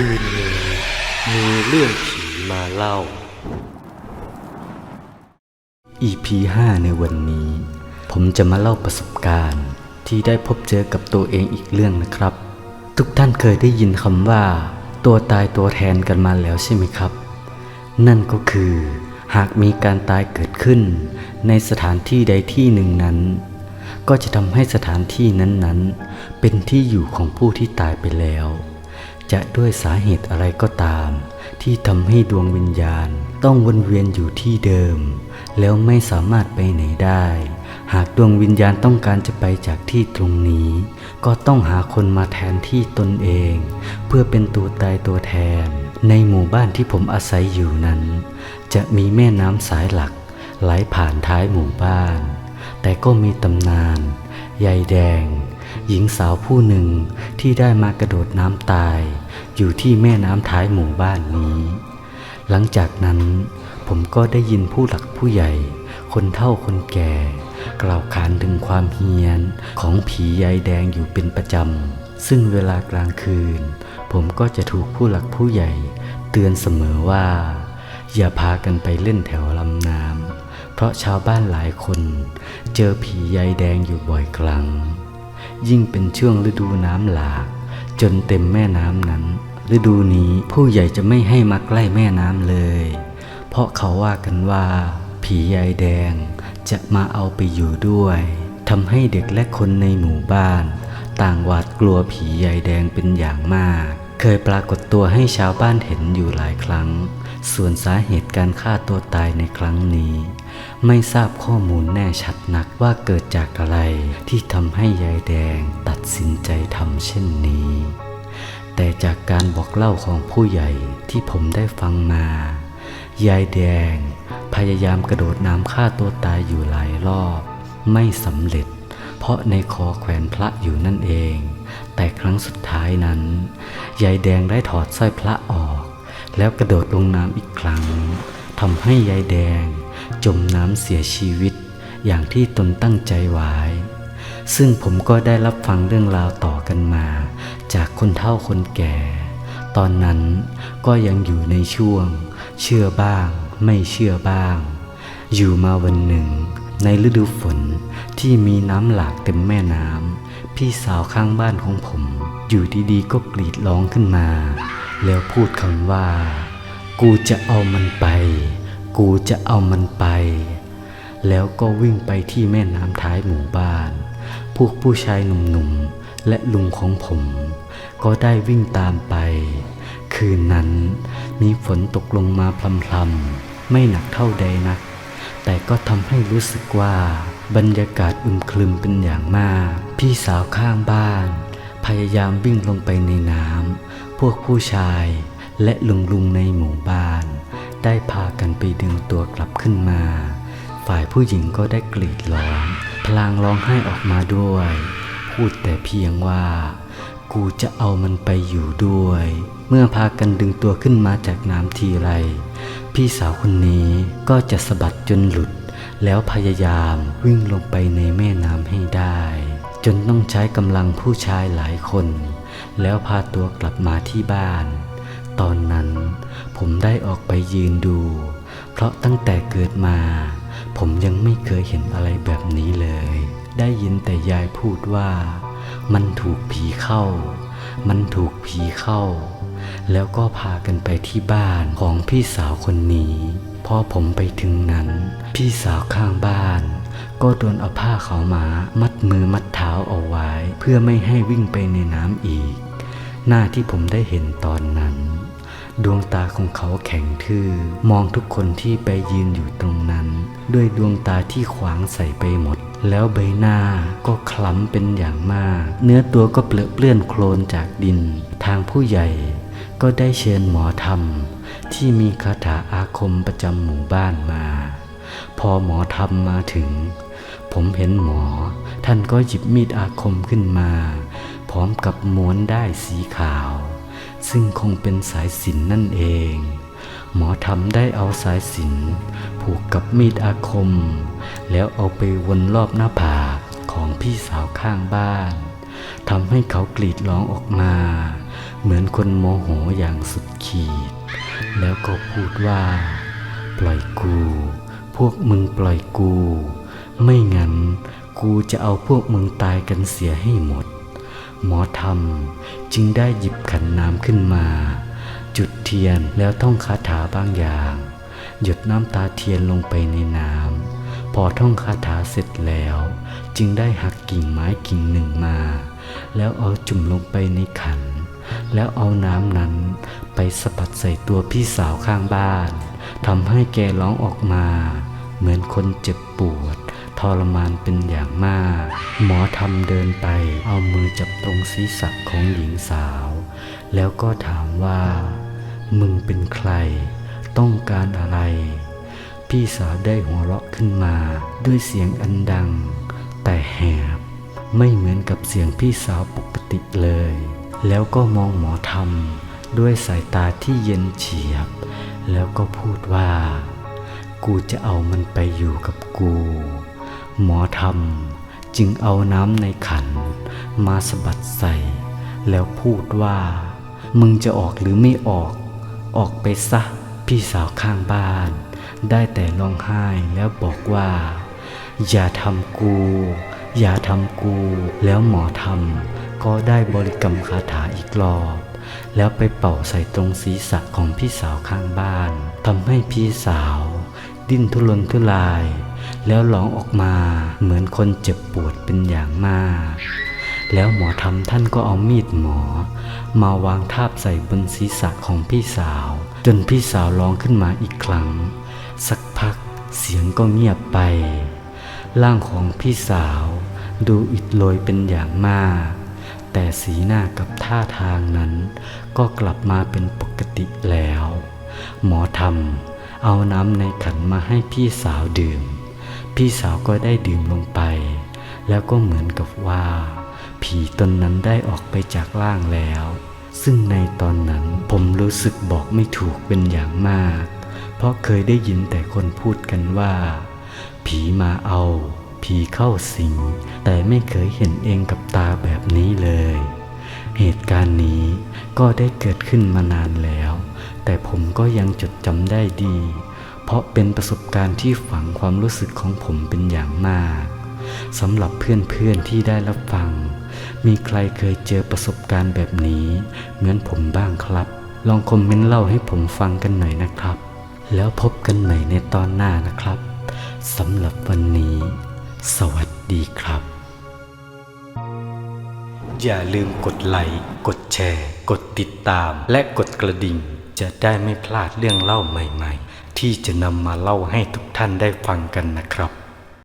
คืนนี้มีเรื่องผีมาเล่า EP 5 ในวันนี้ ผมจะมาเล่าประสบการณ์ ที่ได้พบเจอกับตัวเองอีกเรื่องนะครับ ทุกท่านเคยได้ยินคำว่า ตัวตายตัวแทนกันมาแล้วใช่ไหมครับ นั่นก็คือ หากมีการตายเกิดขึ้น ในสถานที่ใดที่หนึ่งนั้น ก็จะทำให้สถานที่นั้นๆ เป็นที่อยู่ของผู้ที่ตายไปแล้ว จะด้วยสาเหตุอะไรก็ตาม ที่ทำให้ดวงวิญญาณต้องวนเวียนอยู่ที่เดิม แล้วไม่สามารถไปไหนได้ หากดวงวิญญาณต้องการจะไปจากที่ตรงนี้ ก็ต้องหาคนมาแทนที่ตนเอง เพื่อเป็นตัวตายตัวแทน ในหมู่บ้านที่ผมอาศัยอยู่นั้น จะมีแม่น้ำสายหลัก ไหลผ่านท้ายหมู่บ้าน แต่ก็มีตำนานยายแดงหญิงสาวผู้หนึ่งที่ได้มากระโดดน้ำตาย อยู่ที่แม่น้ำท้ายหมู่บ้านนี้ หลังจากนั้นผมก็ได้ยินผู้หลักผู้ใหญ่ คนเฒ่าคนแก่ กล่าวขานถึงความเฮี้ยนของผียายแดงอยู่เป็นประจำ ซึ่งเวลากลางคืน ผมก็จะถูกผู้หลักผู้ใหญ่ เตือนเสมอว่า อย่าพากันไปเล่นแถวลำน้ำเพราะชาวบ้านหลายคน เจอผียายแดงอยู่บ่อยครั้ง ยิ่งเป็นช่วงฤดูน้ำหลาก จนเต็มแม่น้ำนั้น ฤดูนี้ผู้ใหญ่จะไม่ให้มาใกล้แม่น้ำเลย เพราะเขาว่ากันว่า ผียายแดงจะมาเอาไปอยู่ด้วยทำให้เด็กและคนในหมู่บ้าน ต่างหวาดกลัวผียายแดงเป็นอย่างมาก เคยปรากฏตัวให้ชาวบ้านเห็นอยู่หลายครั้ง ส่วนสาเหตุการฆ่าตัวตายในครั้งนี้ ไม่ทราบข้อมูลแน่ชัดนักว่าเกิดจากอะไรที่ทำให้ยายแดงตัดสินใจทำเช่นนี้ แต่จากการบอกเล่าของผู้ใหญ่ที่ผมได้ฟังมา ยายแดง พยายามกระโดดน้ำฆ่าตัวตายอยู่หลายรอบ ไม่สำเร็จ เพราะในคอแขวนพระอยู่นั่นเอง แต่ครั้งสุดท้ายนั้น ยายแดงได้ถอดสร้อยพระออก แล้วกระโดดลงน้ำอีกครั้งทำให้ยายแดง จมน้ำเสียชีวิต อย่างที่ตนตั้งใจไว้ซึ่งผมก็ได้รับฟังเรื่องราวต่อกันมา จากคนเฒ่าคนแก่ ตอนนั้นก็ยังอยู่ในช่วง เชื่อบ้าง ไม่เชื่อบ้าง อยู่มาวันหนึ่ง ในฤดูฝนที่มีน้ำหลากเต็มแม่น้ำพี่สาวข้างบ้านของผม อยู่ดีๆก็กรีดร้องขึ้นมา แล้วพูดคำว่า กูจะเอามันไป กูจะเอามันไป แล้วก็วิ่งไปที่แม่น้ำท้ายหมู่บ้าน พวกผู้ชายหนุ่มๆ และลุงของผม ก็ได้วิ่งตามไป คืนนั้นมีฝนตกลงมาพลำๆ ไม่หนักเท่าใดนัก แต่ก็ทำให้รู้สึกว่าบรรยากาศอึมครึมเป็นอย่างมาก พี่สาวข้างบ้าน พยายามวิ่งลงไปในน้ำ พวกผู้ชายและลุงๆในหมู่บ้าน ได้พากันไปดึงตัวกลับขึ้นมา ฝ่ายผู้หญิงก็ได้กรีดร้อง พลางร้องไห้ออกมาด้วย พูดแต่เพียงว่า กูจะเอามันไปอยู่ด้วย เมื่อพากันดึงตัวขึ้นมาจากน้ำทีไร พี่สาวคนนี้ก็จะสะบัดจนหลุด แล้วพยายามวิ่งลงไปในแม่น้ำให้ได้ จนต้องใช้กำลังผู้ชายหลายคน แล้วพาตัวกลับมาที่บ้าน ตอนนั้นผมได้ออกไปยืนดู เพราะตั้งแต่เกิดมา ผมยังไม่เคยเห็นอะไรแบบนี้เลย ได้ยินแต่ยายพูดว่า มันถูกผีเข้า มันถูกผีเข้า แล้วก็พากันไปที่บ้านของพี่สาวคนนี้ พอผมไปถึงนั้น พี่สาวข้างบ้านก็โดนเอาผ้าขาวม้ามัดมือมัดเท้าเอาไว้ เพื่อไม่ให้วิ่งไปในน้ำอีก หน้าที่ผมได้เห็นตอนนั้น ดวงตาของเขาแข็งทื่อ มองทุกคนที่ไปยืนอยู่ตรงนั้น ด้วยดวงตาที่ขวางใส่ไปหมด แล้วใบหน้าก็คล้ำเป็นอย่างมาก เนื้อตัวก็เปลือเปลื้อนโคลนจากดิน ทางผู้ใหญ่ก็ได้เชิญหมอธรรม ที่มีคาถาอาคมประจำหมู่บ้านมา พอหมอธรรมมาถึง ผมเห็นหมอ ท่านก็หยิบมีดอาคมขึ้นมา พร้อมกับม้วนได้สีขาว ซึ่งคงเป็นสายสิญนนั่นเอง หมอทำได้เอาสายสิญจนผูกกับมีดอาคม แล้วเอาไปวนรอบหน้าผากของพี่สาวข้างบ้านทำให้เขากรีดร้องออกมา เหมือนคนโมโหอย่างสุดขีด แล้วก็พูดว่า ปล่อยกู พวกมึงปล่อยกู ไม่งั้นกูจะเอาพวกมึงตายกันเสียให้หมด หมอธรรมจึงได้หยิบขันน้ำขึ้นมา จุดเทียนแล้วท่องคาถาบางอย่าง หยดน้ำตาเทียนลงไปในน้ำพอท่องคาถาเสร็จแล้ว จึงได้หักกิ่งไม้กิ่งหนึ่งมา แล้วเอาจุ่มลงไปในขัน แล้วเอาน้ำนั้นไปสะบัดใส่ตัวพี่สาวข้างบ้านทำให้แกร้องออกมา เหมือนคนเจ็บปวด ทรมานเป็นอย่างมาก หมอทำเดินไป เอามือจับตรงศีรษะของหญิงสาว แล้วก็ถามว่า มึงเป็นใคร ต้องการอะไร พี่สาวได้หัวเราะขึ้นมา ด้วยเสียงอันดัง แต่แหบ ไม่เหมือนกับเสียงพี่สาวปกติเลย แล้วก็มองหมอทำด้วยสายตาที่เย็นเฉียบ แล้วก็พูดว่า กูจะเอามันไปอยู่กับกู หมอทำจึงเอาน้ำในขันมาสะบัดใส่ แล้วพูดว่า มึงจะออกหรือไม่ออก ออกไปซะพี่สาวข้างบ้าน ได้แต่ร้องไห้แล้วบอกว่า อย่าทำกู อย่าทำกู แล้วหมอทำก็ได้บริกรรมคาถาอีกรอบ แล้วไปเป่าใส่ตรงศีรษะของพี่สาวข้างบ้านทำให้พี่สาว ดิ้นทุรนทุราย แล้วร้องออกมาเหมือนคนเจ็บปวดเป็นอย่างมาก แล้วหมอทำท่านก็เอามีดหมอ มาวางทาบใส่บนศีรษะของพี่สาว จนพี่สาวร้องขึ้นมาอีกครั้ง สักพักเสียงก็เงียบไป ร่างของพี่สาวดูอิดโรยเป็นอย่างมาก แต่สีหน้ากับท่าทางนั้น ก็กลับมาเป็นปกติแล้ว หมอทำเอาน้ำในขันมาให้พี่สาวดื่ม พี่สาวก็ได้ดื่มลงไป แล้วก็เหมือนกับว่า ผีตนนั้นได้ออกไปจากร่างแล้ว ซึ่งในตอนนั้นผมรู้สึกบอกไม่ถูกเป็นอย่างมาก เพราะเคยได้ยินแต่คนพูดกันว่า ผีมาเอา ผีเข้าสิง แต่ไม่เคยเห็นเองกับตาแบบนี้เลย เหตุการณ์นี้ก็ได้เกิดขึ้นมานานแล้ว แต่ผมก็ยังจดจำได้ดี เพราะเป็นประสบการณ์ที่ฝังความรู้สึกของผมเป็นอย่างมากสำหรับเพื่อนๆที่ได้รับฟัง มีใครเคยเจอประสบการณ์แบบนี้ เหมือนผมบ้างครับ ลองคอมเมนต์เล่าให้ผมฟังกันหน่อยนะครับ แล้วพบกันใหม่ในตอนหน้านะครับสำหรับวันนี้ สวัสดีครับ อย่าลืมกดไลค์กดแชร์ กดติดตาม และกดกระดิ่ง จะได้ไม่พลาดเรื่องเล่าใหม่ ๆ ที่จะนำมาเล่าให้ทุกท่านได้ฟังกันนะครับ